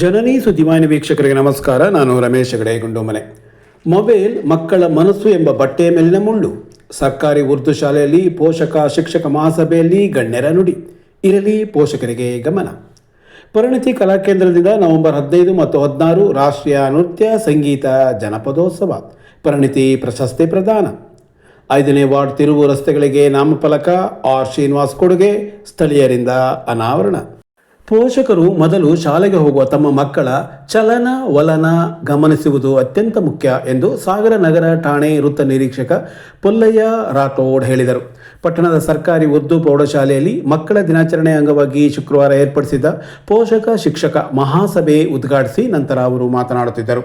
ಜನನಿ ಸುದ್ದಿವಾಹಿನಿ ವೀಕ್ಷಕರಿಗೆ ನಮಸ್ಕಾರ. ನಾನು ರಮೇಶ್ ಹೆಗಡೆ, ಗುಂಡೋಮನೆ. ಮೊಬೈಲ್ ಮಕ್ಕಳ ಮನಸ್ಸು ಎಂಬ ಬಟ್ಟೆಯ ಮೇಲಿನ ಮುಳ್ಳು. ಸರ್ಕಾರಿ ಉರ್ದು ಶಾಲೆಯಲ್ಲಿ ಪೋಷಕ, ಶಿಕ್ಷಕ ಮಹಾಸಭೆಯಲ್ಲಿ ಗಣ್ಯರ ನುಡಿ. ಇರಲಿ ಪೋಷಕರಿಗೆ ಗಮನ. ಪರಿಣಿತಿ ಕಲಾಕೇಂದ್ರದಿಂದ ನವೆಂಬರ್ ಹದಿನೈದು ಮತ್ತು ಹದಿನಾರು ರಾಷ್ಟ್ರೀಯ ನೃತ್ಯ ಸಂಗೀತ ಜನಪದೋತ್ಸವ. ಪರಿಣಿತಿ ಪ್ರಶಸ್ತಿ ಪ್ರದಾನ. ಐದನೇ ವಾರ್ಡ್ ತಿರುವು ರಸ್ತೆಗಳಿಗೆ ನಾಮಫಲಕ, ಆರ್ ಶ್ರೀನಿವಾಸ್ ಕೊಡುಗೆ, ಸ್ಥಳೀಯರಿಂದ ಅನಾವರಣ. ಪೋಷಕರು ಮೊದಲು ಶಾಲೆಗೆ ಹೋಗುವ ತಮ್ಮ ಮಕ್ಕಳ ಚಲನ ವಲನ ಗಮನಿಸುವುದು ಅತ್ಯಂತ ಮುಖ್ಯ ಎಂದು ಸಾಗರ ನಗರ ಠಾಣೆ ವೃತ್ತ ನಿರೀಕ್ಷಕ ಪೊಲ್ಲಯ್ಯ ರಾಠೋಡ್ ಹೇಳಿದರು. ಪಟ್ಟಣದ ಸರ್ಕಾರಿ ಉರ್ದು ಪ್ರೌಢಶಾಲೆಯಲ್ಲಿ ಮಕ್ಕಳ ದಿನಾಚರಣೆ ಅಂಗವಾಗಿ ಶುಕ್ರವಾರ ಏರ್ಪಡಿಸಿದ್ದ ಪೋಷಕ ಶಿಕ್ಷಕ ಮಹಾಸಭೆ ಉದ್ಘಾಟಿಸಿ ನಂತರ ಅವರು ಮಾತನಾಡುತ್ತಿದ್ದರು.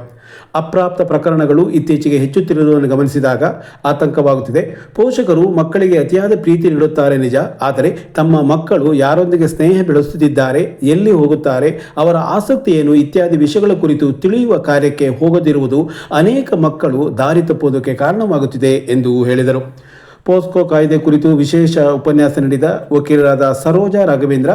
ಅಪ್ರಾಪ್ತ ಪ್ರಕರಣಗಳು ಇತ್ತೀಚೆಗೆ ಹೆಚ್ಚುತ್ತಿರುವುದನ್ನು ಗಮನಿಸಿದಾಗ ಆತಂಕವಾಗುತ್ತಿದೆ. ಪೋಷಕರು ಮಕ್ಕಳಿಗೆ ಅತಿಯಾದ ಪ್ರೀತಿ ನೀಡುತ್ತಾರೆ ನಿಜ. ಆದರೆ ತಮ್ಮ ಮಕ್ಕಳು ಯಾರೊಂದಿಗೆ ಸ್ನೇಹ ಬೆಳೆಸುತ್ತಿದ್ದಾರೆ, ಎಲ್ಲಿ ಹೋಗುತ್ತಾರೆ, ಅವರ ಆಸಕ್ತಿ ಏನು ಇತ್ಯಾದಿ ವಿಷಯಗಳ ಕುರಿತು ತಿಳಿಯುವ ಕಾರ್ಯಕ್ಕೆ ಹೋಗದಿರುವುದು ಅನೇಕ ಮಕ್ಕಳು ದಾರಿ ತಪ್ಪುವುದಕ್ಕೆ ಕಾರಣವಾಗುತ್ತಿದೆ ಎಂದು ಹೇಳಿದರು. ಪೋಸ್ಕೋ ಕಾಯ್ದೆ ಕುರಿತು ವಿಶೇಷ ಉಪನ್ಯಾಸ ನೀಡಿದ ವಕೀಲರಾದ ಸರೋಜಾ ರಾಘವೇಂದ್ರ,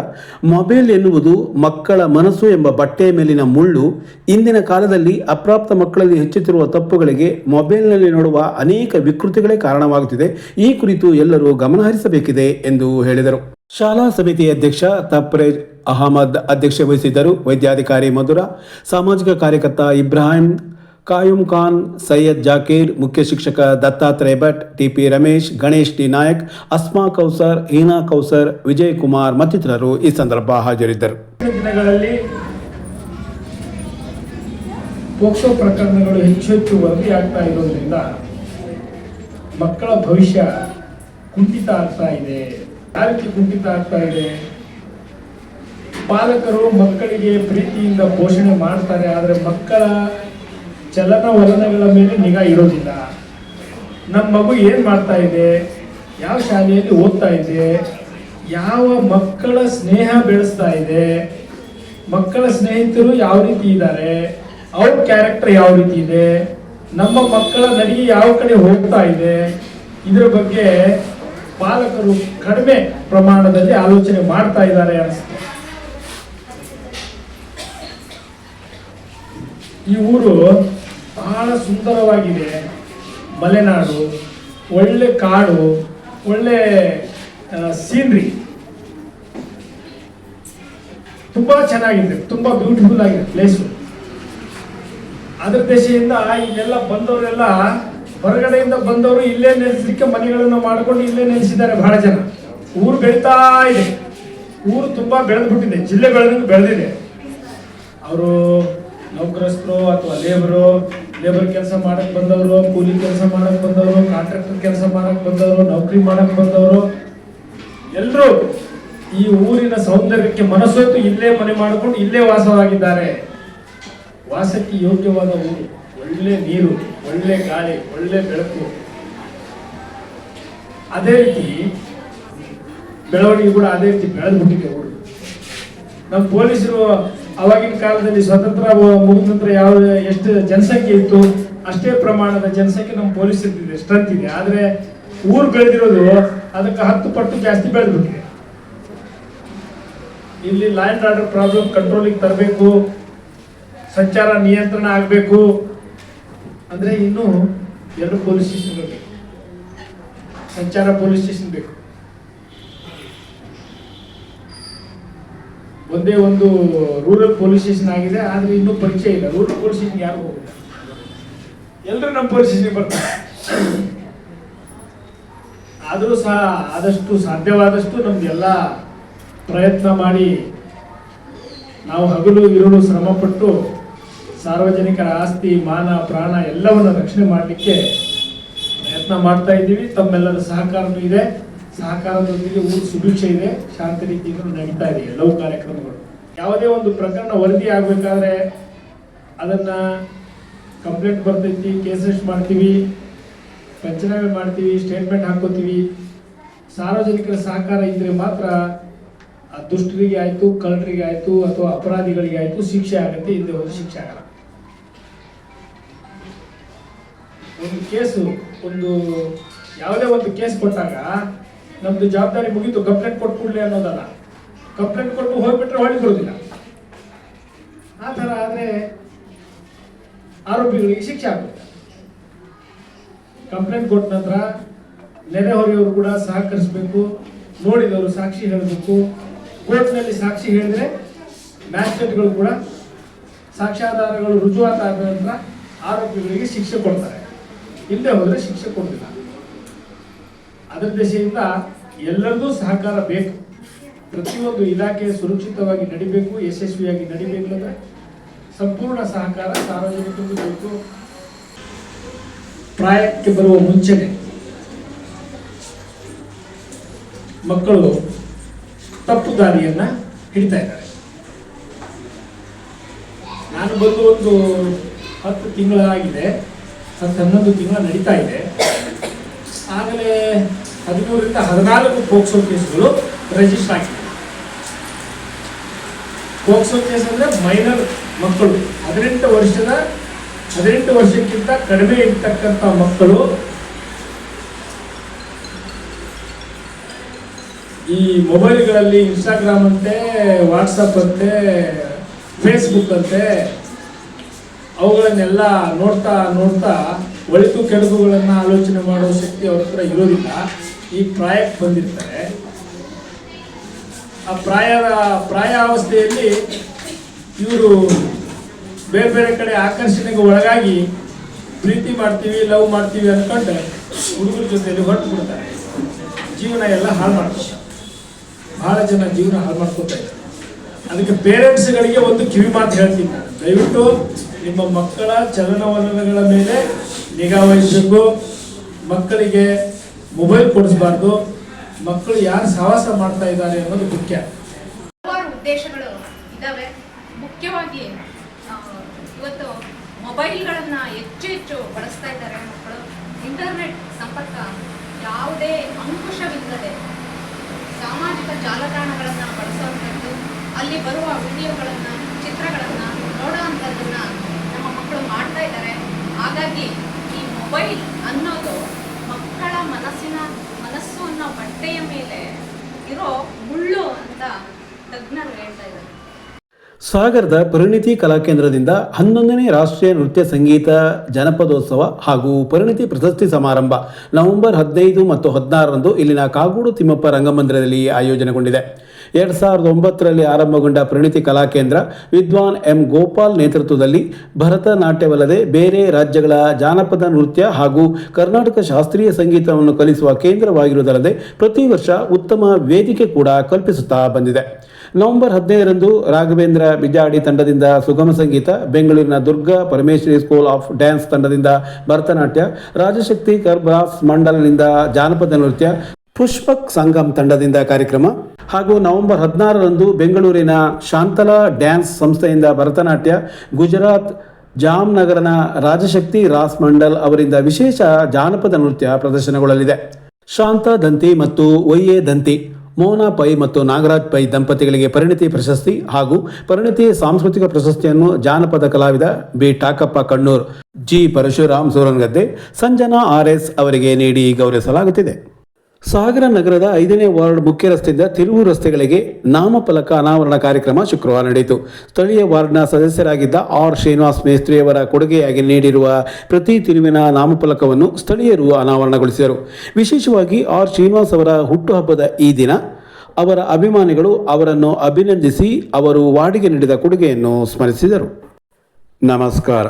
ಮೊಬೈಲ್ ಎನ್ನುವುದು ಮಕ್ಕಳ ಮನಸ್ಸು ಎಂಬ ಬಟ್ಟೆಯ ಮೇಲಿನ ಮುಳ್ಳು, ಇಂದಿನ ಕಾಲದಲ್ಲಿ ಅಪ್ರಾಪ್ತ ಮಕ್ಕಳಲ್ಲಿ ಹೆಚ್ಚುತ್ತಿರುವ ತಪ್ಪುಗಳಿಗೆ ಮೊಬೈಲ್ನಲ್ಲಿ ನೋಡುವ ಅನೇಕ ವಿಕೃತಿಗಳೇ ಕಾರಣವಾಗುತ್ತಿದೆ. ಈ ಕುರಿತು ಎಲ್ಲರೂ ಗಮನಹರಿಸಬೇಕಿದೆ ಎಂದು ಹೇಳಿದರು. ಶಾಲಾ ಸಮಿತಿ ಅಧ್ಯಕ್ಷ ತಪ್ರೇಜ್ ಅಹಮದ್ ಅಧ್ಯಕ್ಷ ವಹಿಸಿದ್ದರು. ವೈದ್ಯಾಧಿಕಾರಿ ಮಧುರ, ಸಾಮಾಜಿಕ ಕಾರ್ಯಕರ್ತ ಇಬ್ರಾಹಿಂ ಕಾಯುಂ ಖಾನ್, ಸೈಯದ್ ಜಾಕೀರ್, ಮುಖ್ಯ ಶಿಕ್ಷಕ ದತ್ತಾತ್ರೇಯ ಭಟ್, ಟಿಪಿ ರಮೇಶ್, ಗಣೇಶ್ ಟಿ ನಾಯಕ್, ಅಸ್ಮಾ ಕೌಸರ್ ಹೀನಾ ಕೌಸರ್, ವಿಜಯ್ ಕುಮಾರ್ ಮತ್ತಿತರರು ಈ ಸಂದರ್ಭ ಹಾಜರಿದ್ದರು. ಪೋಕ್ಸೋ ಪ್ರಕರಣಗಳು ಹೆಚ್ಚು ಹೆಚ್ಚು ವರದಿ ಆಗ್ತಾ ಇರೋದ್ರಿಂದ ಮಕ್ಕಳ ಭವಿಷ್ಯ ಕುಂಠಿತ ಆಗ್ತಾ ಇದೆ. ಯಾವ ಕುಂಠಿತ ಆಗ್ತಾ ಇದೆ? ಪಾಲಕರು ಮಕ್ಕಳಿಗೆ ಪ್ರೀತಿಯಿಂದ ಪೋಷಣೆ ಮಾಡ್ತಾರೆ, ಆದರೆ ಮಕ್ಕಳ ಚಲನವಲನಗಳ ಮೇಲೆ ನಿಗಾ ಇರೋದಿಲ್ಲ. ನಮ್ಮ ಮಗು ಏನು ಮಾಡ್ತಾ ಇದೆ? ಯಾವ ಶಾಲೆಯಲ್ಲಿ ಓದ್ತಾ ಇದೆ? ಯಾವ ಮಕ್ಕಳ ಸ್ನೇಹ ಬೆಳೆಸ್ತಾ ಇದೆ? ಮಕ್ಕಳ ಸ್ನೇಹಿತರು ಯಾವ ರೀತಿ ಇದ್ದಾರೆ? ಅವ್ರ ಕ್ಯಾರೆಕ್ಟರ್ ಯಾವ ರೀತಿ ಇದೆ? ನಮ್ಮ ಮಕ್ಕಳ ನಡಿಗೆ ಯಾವ ಕಡೆ ಹೋಗ್ತಾ ಇದೆ? ಇದರ ಬಗ್ಗೆ ಪಾಲಕರು ಕಡಿಮೆ ಪ್ರಮಾಣದಲ್ಲಿ ಆಲೋಚನೆ ಮಾಡ್ತಾ ಇದ್ದಾರೆ ಅನಿಸ್ತು ಈ ಊರು ಬಹಳ ಸುಂದರವಾಗಿದೆ. ಮಲೆನಾಡು, ಒಳ್ಳೆ ಕಾಡು, ಒಳ್ಳೆ ಸೀನ್ರಿ. ತುಂಬಾ ಚೆನ್ನಾಗಿದೆ, ತುಂಬಾ ಬ್ಯೂಟಿಫುಲ್ ಆಗಿದೆ ಪ್ಲೇಸು ಅದ್ರ ದೇಶದಿಂದ ಇಲ್ಲೆಲ್ಲ ಬಂದವರೆಲ್ಲ ಹೊರಗಡೆಯಿಂದ ಬಂದವರು ಇಲ್ಲೇ ನೆಲೆಸಲಿಕ್ಕೆ ಮನೆಗಳನ್ನು ಮಾಡ್ಕೊಂಡು ಇಲ್ಲೇ ನೆಲೆಸಿದ್ದಾರೆ ಬಹಳ ಜನ. ಊರು ಬೆಳೀತಾ ಇದೆ. ಊರು ತುಂಬಾ ಬೆಳೆದ್ಬಿಟ್ಟಿದೆ ಜಿಲ್ಲೆ ಬೆಳೆದಂಗೆ ಬೆಳೆದಿದೆ. ಅವರು ನೌಕರಸ್ಥರು ಅಥವಾ ಲೇಬರು ಲೇಬರ್ ಕೆಲಸ ಮಾಡಕ್ ಬಂದವರು, ಕೂಲಿ ಕೆಲಸ ಮಾಡಕ್ ಬಂದವರು ಕಾಂಟ್ರಾಕ್ಟರ್ ಕೆಲಸ ಮಾಡಕ್ ಬಂದವರು, ನೌಕರಿ ಮಾಡಕ್ ಬಂದವರು ಎಲ್ಲರೂ ಈ ಊರಿನ ಸೌಂದರ್ಯಕ್ಕೆ ಮನಸ್ಸೊತ್ತು ಇಲ್ಲೇ ಮನೆ ಮಾಡಿಕೊಂಡು ಇಲ್ಲೇ ವಾಸವಾಗಿದ್ದಾರೆ. ವಾಸಕ್ಕೆ ಯೋಗ್ಯವಾದ ಊರು, ಒಳ್ಳೆ ನೀರು, ಒಳ್ಳೆ ಗಾಳಿ, ಒಳ್ಳೆ ಬೆಳಕು. ಅದೇ ರೀತಿ ಬೆಳವಣಿಗೆ ಕೂಡ ಅದೇ ರೀತಿ ಬೆಳೆದ್ಬಿಟ್ಟಿದೆ ಊರು. ನಮ್ಮ ಪೊಲೀಸರು ಅವಾಗಿನ ಕಾಲದಲ್ಲಿ ಸ್ವತಂತ್ರ ಮುಗಿದ ನಂತರ ಯಾವ ಎಷ್ಟು ಜನಸಂಖ್ಯೆ ಇತ್ತು, ಅಷ್ಟೇ ಪ್ರಮಾಣದ ಜನಸಂಖ್ಯೆ ನಮ್ಮ ಪೊಲೀಸ್ ಇದೆ ಸ್ಟ್ರೆಂತ್ ಇದೆ. ಆದರೆ ಊರು ಬೆಳೆದಿರೋದು ಅದಕ್ಕೆ ಹತ್ತು ಪಟ್ಟು ಜಾಸ್ತಿ ಬೆಳೆದ್ಬಿಟ್ಟಿದೆ. ಇಲ್ಲಿ ಲಾ ಅಂಡ್ ಆರ್ಡರ್ ಪ್ರಾಬ್ಲಮ್ ಕಂಟ್ರೋಲಿಗೆ ತರಬೇಕು, ಸಂಚಾರ ನಿಯಂತ್ರಣ ಆಗಬೇಕು. ಅಂದ್ರೆ ಇನ್ನು ಎರಡು ಪೊಲೀಸ್ ಸ್ಟೇಷನ್ ಬೇಕು. ಸಂಚಾರ ಪೊಲೀಸ್ ಸ್ಟೇಷನ್ ಬೇಕು. ಒಂದೇ ಒಂದು ರೂರಲ್ ಪೊಲೀಸ್ ಸ್ಟೇಷನ್ ಆಗಿದೆ, ಆದ್ರೆ ಇನ್ನೂ ಪರಿಚಯ ಇಲ್ಲ. ರೂರಲ್ ಪೊಲೀಸ್ ಸ್ಟೇಷನ್ ಯಾರು ಹೋಗಿಲ್ಲ ಎಲ್ಲರೂ ನಮ್ಮ ಪೊಲೀಸ್ ಸ್ಟೇಷನ್ ಬರ್ತಾರೆ. ಆದರೂ ಸಹ ಆದಷ್ಟು ಸಾಧ್ಯವಾದಷ್ಟು ನಮಗೆಲ್ಲ ಪ್ರಯತ್ನ ಮಾಡಿ ನಾವು ಹಗಲು ಇರಲು ಶ್ರಮಪಟ್ಟು ಸಾರ್ವಜನಿಕರ ಆಸ್ತಿ, ಮಾನ, ಪ್ರಾಣ ಎಲ್ಲವನ್ನು ರಕ್ಷಣೆ ಮಾಡಲಿಕ್ಕೆ ಪ್ರಯತ್ನ ಮಾಡ್ತಾ ಇದ್ದೀವಿ. ತಮ್ಮೆಲ್ಲರ ಸಹಕಾರನೂ ಇದೆ. ಸಹಕಾರದೊಂದಿಗೆ ಊರು ಸುಭಿಕ್ಷೆ ಇದೆ, ಶಾಂತ ರೀತಿಯಿಂದ ನಡೀತಾ ಇದೆ, ಎಲ್ಲವೂ ಕಾರ್ಯಕ್ರಮಗಳು. ಯಾವುದೇ ಒಂದು ಪ್ರಕರಣ ವರದಿ ಆಗಬೇಕಾದ್ರೆ ಅದನ್ನ ಕಂಪ್ಲೇಂಟ್ ಬರ್ತೈತಿ ಕೇಸಸ್ ಮಾಡ್ತೀವಿ, ಪಂಚನಾಮೆ ಮಾಡ್ತೀವಿ ಸ್ಟೇಟ್ಮೆಂಟ್ ಹಾಕೋತೀವಿ. ಸಾರ್ವಜನಿಕರ ಸಹಕಾರ ಇದ್ರೆ ಮಾತ್ರ ಆ ದುಷ್ಟರಿಗೆ ಆಯಿತು, ಕಳ್ಳರಿಗೆ ಆಯಿತು, ಅಥವಾ ಅಪರಾಧಿಗಳಿಗೆ ಆಯಿತು ಶಿಕ್ಷೆ ಆಗುತ್ತೆ ಹಿಂದೆ ಒಂದು ಶಿಕ್ಷೆ ಆಗಲ್ಲ. ಒಂದು ಕೇಸು, ಒಂದು ಯಾವುದೇ ಒಂದು ಕೇಸ್ ಕೊಟ್ಟಾಗ ನಮ್ದು ಜವಾಬ್ದಾರಿ ಮುಗಿದು ಕಂಪ್ಲೇಂಟ್ ಕೊಟ್ಟು ಕೂಡಲೇ ಅನ್ನೋದಲ್ಲ. ಕಂಪ್ಲೇಂಟ್ ಕೊಟ್ಟು ಹೋಗ್ಬಿಟ್ರೆ ಹೊಳಿ ಬರೋದಿಲ್ಲ ಆ ಥರ ಆದರೆ ಆರೋಪಿಗಳಿಗೆ ಶಿಕ್ಷೆ ಆಗುತ್ತೆ. ಕಂಪ್ಲೇಂಟ್ ಕೊಟ್ಟ ನಂತರ ನೆರೆಹೊರೆಯವರು ಕೂಡ ಸಹಕರಿಸಬೇಕು, ನೋಡಿದವರು ಸಾಕ್ಷಿ ಹೇಳಬೇಕು. ಕೋರ್ಟ್ನಲ್ಲಿ ಸಾಕ್ಷಿ ಹೇಳಿದ್ರೆ ಮ್ಯಾಜಿಸ್ಟ್ರೇಟ್ಗಳು ಕೂಡ ಸಾಕ್ಷ್ಯಾಧಾರಗಳು ರುಜುವಾತಾದ ನಂತರ ಆರೋಪಿಗಳಿಗೆ ಶಿಕ್ಷೆ ಕೊಡ್ತಾರೆ. ಇಲ್ಲದೆ ಹೋದರೆ ಶಿಕ್ಷೆ ಕೊಡಲಿಲ್ಲ ಅದರ ದೆಸೆಯಿಂದ ಎಲ್ಲರಿಗೂ ಸಹಕಾರ ಬೇಕು. ಪ್ರತಿಯೊಂದು ಇಲಾಖೆ ಸುರಕ್ಷಿತವಾಗಿ ನಡಿಬೇಕು, ಯಶಸ್ವಿಯಾಗಿ ನಡಿಬೇಕು ಅಂದರೆ ಸಂಪೂರ್ಣ ಸಹಕಾರ ಸಾರ್ವಜನಿಕರಿಗೂ ಬೇಕು. ಪ್ರಾಯಕ್ಕೆ ಬರುವ ಮುಂಚೆನೆ ಮಕ್ಕಳು ತಪ್ಪು ದಾರಿಯನ್ನ ಹಿಡಿತಾ ಇದ್ದಾರೆ. ನಾನು ಬಂದು ಒಂದು ಹತ್ತು ತಿಂಗಳಾಗಿದೆ ಹತ್ತು ಹನ್ನೊಂದು ತಿಂಗಳ ನಡೀತಾ ಇದೆ. ಆಗಲೇ ಹದಿಮೂರರಿಂದ ಹದಿನಾಲ್ಕು ಪೋಕ್ಸೋ ಕೇಸ್ಗಳು ರಿಜಿಸ್ಟರ್ ಆಗಿದೆ ಪೋಕ್ಸೋ ಕೇಸ್ ಅಂದ್ರೆ ಮೈನರ್ ಮಕ್ಕಳು. ಹದಿನೆಂಟು ವರ್ಷದ, ಹದಿನೆಂಟು ವರ್ಷಕ್ಕಿಂತ ಕಡಿಮೆ ಇರ್ತಕ್ಕಂಥ ಮಕ್ಕಳು. ಈ ಮೊಬೈಲ್ಗಳಲ್ಲಿ ಇನ್ಸ್ಟಾಗ್ರಾಮ್ ಅಂತೆ ವಾಟ್ಸಪ್ ಅಂತೆ ಫೇಸ್ಬುಕ್ ಅಂತೆ, ಅವುಗಳನ್ನೆಲ್ಲ ನೋಡ್ತಾ ನೋಡ್ತಾ ಒಳಿತು ಕೆಡುಕುಗಳನ್ನು ಆಲೋಚನೆ ಮಾಡೋ ಶಕ್ತಿ ಅವ್ರ ಹತ್ರ ಇರೋದಿಲ್ಲ. ಈ ಪ್ರಾಯಕ್ಕೆ ಬಂದಿರ್ತಾರೆ. ಆ ಪ್ರಾಯದ ಪ್ರಾಯಾವಸ್ಥೆಯಲ್ಲಿ ಇವರು ಬೇರೆ ಬೇರೆ ಕಡೆ ಆಕರ್ಷಣೆಗೆ ಒಳಗಾಗಿ ಪ್ರೀತಿ ಮಾಡ್ತೀವಿ ಲವ್ ಮಾಡ್ತೀವಿ ಅಂದ್ಕೊಂಡು ಹುಡುಗರ ಜೊತೆಯಲ್ಲಿ ಹೊರಟು ಬಿಡ್ತಾರೆ ಜೀವನ ಎಲ್ಲ ಹಾಳು ಮಾಡ್ತಾರೆ ಬಹಳ ಜನ ಜೀವನ ಹಾಳು ಮಾಡ್ಕೊತಾ ಇದ್ದಾರೆ. ಅದಕ್ಕೆ ಪೇರೆಂಟ್ಸ್ಗಳಿಗೆ ಒಂದು ಕಿವಿ ಮಾತು ಹೇಳ್ತೀನಿ ನಾನು. ದಯವಿಟ್ಟು ನಿಮ್ಮ ಮಕ್ಕಳ ಚಲನವಲನಗಳ ಮೇಲೆ ನಿಗಾ ವಹಿಸಬೇಕು. ಮಕ್ಕಳಿಗೆ ಮೊಬೈಲ್ ಕೊಡಿಸಬಾರ್ದು ಮಕ್ಕಳು ಯಾರು ಸಹವಾಸ ಮಾಡ್ತಾ ಇದ್ದಾರೆ ಅನ್ನೋದು ಮುಖ್ಯ. ಹಲವಾರು ಉದ್ದೇಶಗಳು ಇದ್ದಾವೆ ಮುಖ್ಯವಾಗಿ ಇವತ್ತು ಮೊಬೈಲ್ಗಳನ್ನು ಹೆಚ್ಚು ಹೆಚ್ಚು ಬಳಸ್ತಾ ಇದ್ದಾರೆ ಮಕ್ಕಳು. ಇಂಟರ್ನೆಟ್ ಸಂಪರ್ಕ ಯಾವುದೇ ಅಂಕುಶವಿಲ್ಲದೆ ಸಾಮಾಜಿಕ ಜಾಲತಾಣಗಳನ್ನು ಬಳಸುವಂಥದ್ದು ಅಲ್ಲಿ ಬರುವ ವಿಡಿಯೋಗಳನ್ನು, ಚಿತ್ರಗಳನ್ನು ನೋಡುವಂಥದ್ದನ್ನು ನಮ್ಮ ಮಕ್ಕಳು ಮಾಡ್ತಾ ಇದ್ದಾರೆ. ಹಾಗಾಗಿ ಈ ಮೊಬೈಲ್ ಮನಸ್ಸಿನ ಮನಸ್ಸು ಅನ್ನೋ ಬಟ್ಟೆಯ ಮೇಲೆ ಇರೋ ಮುಳ್ಳು ಅಂತ ತಜ್ಞರು ಹೇಳ್ತಾ ಇದ್ದಾರೆ. ಸಾಗರದ ಪರಿಣಿತಿ ಕಲಾಕೇಂದ್ರದಿಂದ ಹನ್ನೊಂದನೇ ರಾಷ್ಟ್ರೀಯ ನೃತ್ಯ ಸಂಗೀತ ಜನಪದೋತ್ಸವ ಹಾಗೂ ಪರಿಣಿತಿ ಪ್ರಶಸ್ತಿ ಸಮಾರಂಭ ನವೆಂಬರ್ ಹದಿನೈದು ಮತ್ತು ಹದಿನಾರರಂದು ಇಲ್ಲಿನ ಕಾಗೋಡು ತಿಮ್ಮಪ್ಪ ರಂಗಮಂದಿರದಲ್ಲಿ ಆಯೋಜನೆಗೊಂಡಿದೆ. ಎರಡು ಸಾವಿರದ ಒಂಬತ್ತರಲ್ಲಿ ಆರಂಭಗೊಂಡ ಪ್ರಣಿತಿ ಕಲಾಕೇಂದ್ರ ವಿದ್ವಾನ್ ಎಂ ಗೋಪಾಲ್ ನೇತೃತ್ವದಲ್ಲಿ ಭರತನಾಟ್ಯವಲ್ಲದೆ ಬೇರೆ ರಾಜ್ಯಗಳ ಜಾನಪದ ನೃತ್ಯ ಹಾಗೂ ಕರ್ನಾಟಕ ಶಾಸ್ತ್ರೀಯ ಸಂಗೀತವನ್ನು ಕಲಿಸುವ ಕೇಂದ್ರವಾಗಿರುವುದಲ್ಲದೆ ಪ್ರತಿ ವರ್ಷ ಉತ್ತಮ ವೇದಿಕೆ ಕೂಡ ಕಲ್ಪಿಸುತ್ತಾ ಬಂದಿದೆ. ನವೆಂಬರ್ ಹದಿನೈದರಂದು ರಾಘವೇಂದ್ರ ಬಿಜಾಡಿ ತಂಡದಿಂದ ಸುಗಮ ಸಂಗೀತ, ಬೆಂಗಳೂರಿನ Durga Parameshwari school of dance ತಂಡದಿಂದ ಭರತನಾಟ್ಯ, ರಾಜಶಕ್ತಿ ಕರ್ಬ್ರಾಸ್ ಮಂಡಲದಿಂದ ಜಾನಪದ ನೃತ್ಯ, ಪುಷ್ಪಕ್ ಸಂಗಮ್ ತಂಡದಿಂದ ಕಾರ್ಯಕ್ರಮ ಹಾಗೂ ನವೆಂಬರ್ ಹದಿನಾರರಂದು ಬೆಂಗಳೂರಿನ ಶಾಂತಲಾ ಡ್ಯಾನ್ಸ್ ಸಂಸ್ಥೆಯಿಂದ ಭರತನಾಟ್ಯ, ಗುಜರಾತ್ ಜಾಮ್ನಗರನ ರಾಜಶಕ್ತಿ ರಾಸ್ ಮಂಡಲ್ ಅವರಿಂದ ವಿಶೇಷ ಜಾನಪದ ನೃತ್ಯ ಪ್ರದರ್ಶನಗೊಳ್ಳಲಿದೆ. ಶಾಂತ ದಂತಿ ಮತ್ತು ಒಯ್ಯೆ ದಂತಿ, ಮೋನಾ ಪೈ ಮತ್ತು ನಾಗರಾಜ್ ಪೈ ದಂಪತಿಗಳಿಗೆ ಪರಿಣಿತಿ ಪ್ರಶಸ್ತಿ ಹಾಗೂ ಪರಿಣಿತಿ ಸಾಂಸ್ಕೃತಿಕ ಪ್ರಶಸ್ತಿಯನ್ನು ಜಾನಪದ ಕಲಾವಿದ B. Takappa Kannur, G. Parashuram Surangadde, Sanjana R. S. ಅವರಿಗೆ ನೀಡಿ ಗೌರವಿಸಲಾಗುತ್ತಿದೆ. ಸಾಗರ ನಗರದ ಐದನೇ ವಾರ್ಡ್ ಮುಖ್ಯ ರಸ್ತೆಯಿಂದ ತಿರುವು ರಸ್ತೆಗಳಿಗೆ ನಾಮಫಲಕ ಅನಾವರಣ ಕಾರ್ಯಕ್ರಮ ಶುಕ್ರವಾರ ನಡೆಯಿತು. ಸ್ಥಳೀಯ ವಾರ್ಡ್ನ ಸದಸ್ಯರಾಗಿದ್ದ ಆರ್ ಶ್ರೀನಿವಾಸ್ ಮೇಸ್ತ್ರಿಯವರ ಕೊಡುಗೆಯಾಗಿ ನೀಡಿರುವ ಪ್ರತಿ ತಿರುವಿನ ನಾಮಫಲಕವನ್ನು ಸ್ಥಳೀಯರು ಅನಾವರಣಗೊಳಿಸಿದರು. ವಿಶೇಷವಾಗಿ ಆರ್ ಶ್ರೀನಿವಾಸ್ ಅವರ ಹುಟ್ಟುಹಬ್ಬದ ಈ ದಿನ ಅವರ ಅಭಿಮಾನಿಗಳು ಅವರನ್ನು ಅಭಿನಂದಿಸಿ ಅವರು ವಾರ್ಡಿಗೆ ನೀಡಿದ ಕೊಡುಗೆಯನ್ನು ಸ್ಮರಿಸಿದರು. ನಮಸ್ಕಾರ.